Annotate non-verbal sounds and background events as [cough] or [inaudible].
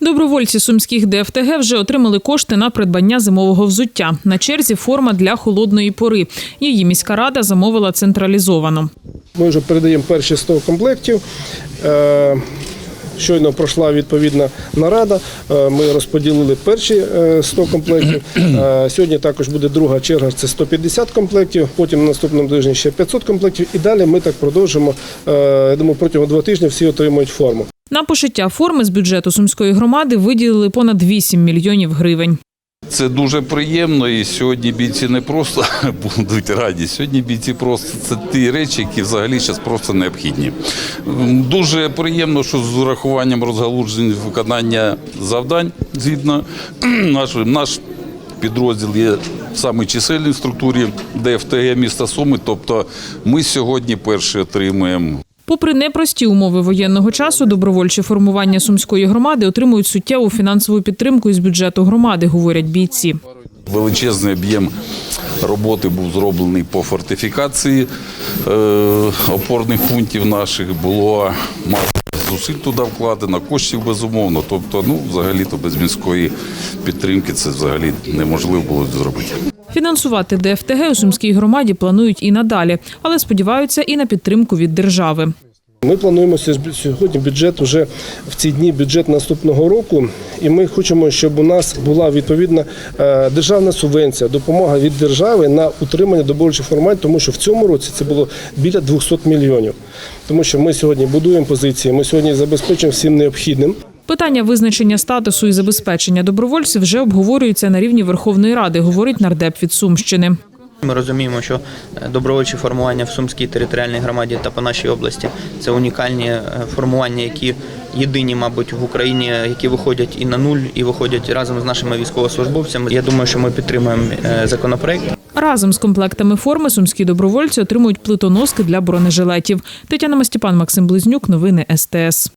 Добровольці сумських ДФТГ вже отримали кошти на придбання зимового взуття. На черзі форма для холодної пори. Її міська рада замовила централізовано. Ми вже передаємо перші 100 комплектів. Е, Щойно пройшла відповідна нарада. Е, Ми розподілили перші е, 100 комплектів. Е, Сьогодні також буде друга черга, це 150 комплектів. Потім на наступному тижні ще 500 комплектів. І далі ми так продовжимо. Я думаю, протягом двох тижнів всі отримують форму. На пошиття форми з бюджету сумської громади виділили понад 8 мільйонів гривень. Це дуже приємно, і сьогодні бійці не просто [laughs] будуть раді. Сьогодні бійці просто це ті речі, які взагалі зараз просто необхідні. Дуже приємно, що з урахуванням розгалужень виконання завдань згідно [clears throat] нашої наш підрозділ є в самій чисельній структурі ДФТГ міста Суми. Тобто ми сьогодні перші отримуємо Попри непрості умови воєнного часу, добровольчі формування сумської громади отримують суттєву фінансову підтримку із бюджету громади, говорять бійці. Величезний об'єм роботи був зроблений по фортифікації е, опорних пунктів наших. Було маса зусиль туди вкладено, коштів безумовно. Тобто, ну, взагалі-то без міської підтримки це взагалі неможливо було зробити. Фінансувати ДФТГ у сумській громаді планують і надалі, але сподіваються і на підтримку від держави. Ми плануємо сьогодні- бюджет уже в ці дні бюджет наступного року, і ми хочемо, щоб у нас була відповідна е, державна субвенція, допомога від держави на утримання добровольчих формувань, тому що в цьому році це було біля 200 мільйонів. Тому що ми сьогодні будуємо позиції, ми сьогодні забезпечуємо всім необхідним. Питання визначення статусу і забезпечення добровольців вже обговорюється на рівні Верховної Ради, говорить нардеп від Сумщини. Ми розуміємо, що е, добровольчі формування в Сумській територіальній громаді та по нашій області це унікальні е, формування, які єдині, мабуть, в Україні, які виходять і на нуль, і виходять разом з нашими військовослужбовцями. Я думаю, що ми підтримуємо е, законопроект. Разом з комплектами форми сумські добровольці отримують плитоноски для бронежилетів. Тетяна Мастіпан, Максим Близнюк. Новини СТС.